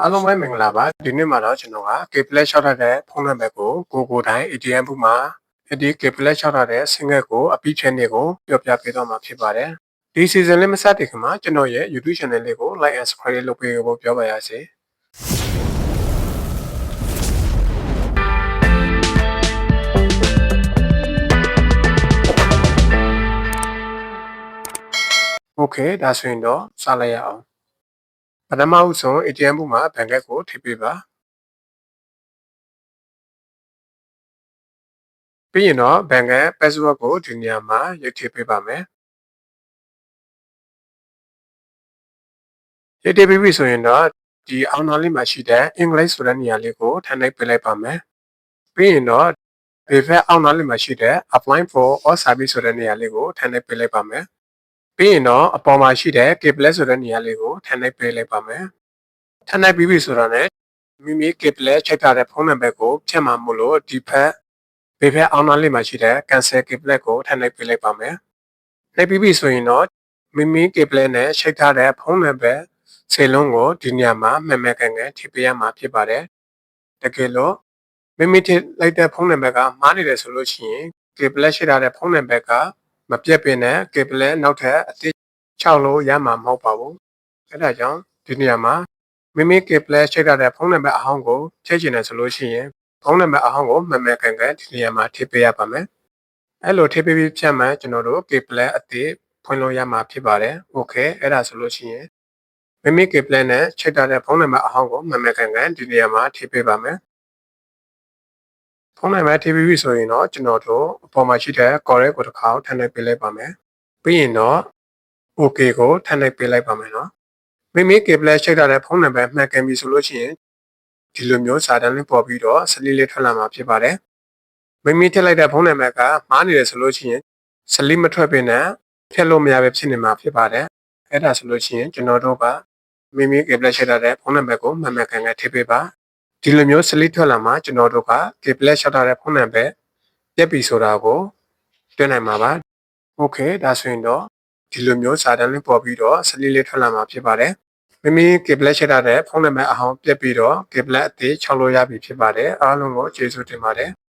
အားလုံးပဲမင်္ဂလာပါဒီနေ့မှာတော့ကျွန်တော်က Kplet ရှောက်ထားတဲ့ဖုန်းနံပါတ်ကိုကိုကိုတိုင်း ATM ဘုမှာဒီ Kplet ရှောက်ထားတဲ့ single ကိုအပြီးချက်နေကိုပြောပြပေးတော့မှာဖြစ်ပါတယ်ဒီ season လေးမစတင်ခင်မှာကျွန်တော်ရဲ့ YouTube channel လေးကို like and subscribe လုပ်ပေးဖို့ပြောပါရစေโอเคဒါဆိုရင်တော့စလိုက်ရအောင် ပထမဦးဆုံး ATM ဘုမှာဘဏ်ကတ်ကိုထိပ်ပေးပါပြီးရင်တော့ဘဏ်ကတ် password ကိုဒီနေရာမှာရိုက်ထည့်ပေးပါမယ်ရိုက်ထည့်ပြီးပြီဆိုရင်တော့ဒီအောင်းနာလေးမှာရှိတဲ့ English ဆိုတဲ့နေရာလေးကိုထပ်နှိပ်ပေးလိုက်ပါမယ်ပြီးရင်တော့ဒီဘက်အောင်းနာလေးမှာရှိတဲ့ apply for all service ဆိုတဲ့နေရာလေးကိုထပ်နှိပ်ပေးလိုက်ပါမယ် ပြီးရင်တော့အပေါ်မှာရှိတဲ့ cable ဆိုတဲ့နေရာလေးကိုထပ်နှိပ်ပေးလိုက်ပါမယ်ထပ်နှိပ်ပြီးပြီဆိုတော့ ਨੇ မိမိ cable ချိန်ထားတဲ့ဖုန်းနံပါတ်ကိုဖြတ်မှာမို့လို့ဒီဖက်ဘေးဖက်အောင်းနားလေးမှာရှိတဲ့ cancel cable ကိုထပ်နှိပ်ပေးလိုက်ပါမယ်နှိပ်ပြီးပြီဆိုရင်တော့မိမိ cable နဲ့ချိန်ထားတဲ့ဖုန်းနံပါတ်စေလုံးကိုဒီနေရာမှာမှန်မှန်ကန်ကန်ထိပေးရမှာဖြစ်ပါတယ်တကယ်လို့မိမိထိလိုက်တဲ့ဖုန်းနံပါတ်ကမှားနေတယ်ဆိုလို့ရှိရင် cable ရှိထားတဲ့ဖုန်းနံပါတ်က မပြတ်ပင်နဲ့ cable နောက်ထပ်အသစ်6လို့ရမှာမဟုတ်ပါဘူးအဲဒါကြောင့်ဒီနေရာမှာမိမိ cable ချိတ်ထားတဲ့ဖုန်းနံပါတ်အဟောင်းကိုချိန်ချင်တယ်ဆိုလို့ရှိရင်ဖုန်းနံပါတ်အဟောင်းကိုမှန်မှန်ကန်ကန်ဒီနေရာမှာထည့်ပေးရပါမယ်အဲ့လိုထည့်ပေးပြီးဖြတ်မှကျွန်တော်တို့ cable အသစ်ဖွင့်လို့ရမှာဖြစ်ပါတယ်โอเคအဲ့ဒါဆိုလို့ရှိရင်မိမိ cable နဲ့ချိတ်ထားတဲ့ဖုန်းနံပါတ်အဟောင်းကိုမှန်မှန်ကန်ကန်ဒီနေရာမှာထည့်ပေးပါမယ် ဖုန်းနံပါတ်ထည့်ပြီးပြီဆိုရင်တော့ကျွန်တော်တို့အပေါ်မှာရှိတဲ့ correct ကိုတစ်ခါထပ်နှိပ်ပေးလိုက်ပါမယ်ပြီးရင်တော့ OK ကိုထပ်နှိပ်ပေးလိုက်ပါမယ်နော်မိမိ cable ချိတ်ထားတဲ့ဖုန်းနံပါတ်မှန်ကန်ပြီဆိုလို့ရှိရင်ဒီလိုမျိုးစာတန်းလေးပေါ်ပြီးတော့စလီလေးထွက်လာမှာဖြစ်ပါတယ်မိမိထည့်လိုက်တဲ့ဖုန်းနံပါတ်ကမှားနေတယ်ဆိုလို့ရှိရင်စလီမထွက်ပင်နဲ့ဖြတ်လို့မရပဲဖြစ်နေမှာဖြစ်ပါတယ်အဲ့ဒါဆိုလို့ရှိရင်ကျွန်တော်တို့ကမိမိ cable ချိတ်ထားတဲ့ဖုန်းနံပါတ်ကိုမှန်မှန်ကန်ကန်ထည့်ပေးပါ ဒီလိုမျိုး slip ထွက်လာမှာကျွန်တော်တို့က K-Plus ရှောက်ထားတဲ့ဖုန်းနံပါတ်ပြက်ပြီဆိုတာကိုတွေ့နိုင်မှာပါ။ Okay ဒါဆိုရင်တော့ဒီလိုမျိုးစာတန်းလေးပေါ်ပြီးတော့ slip လေးထွက်လာမှာဖြစ်ပါတယ်။မိမိ K-Plus ရှောက်ထားတဲ့ဖုန်းနံပါတ်အဟောင်းပြက်ပြီးတော့ K-Plus အသေးချောက်လို့ရပြီဖြစ်ပါတယ်။အားလုံးကိုကျေးဇူးတင်ပါတယ်။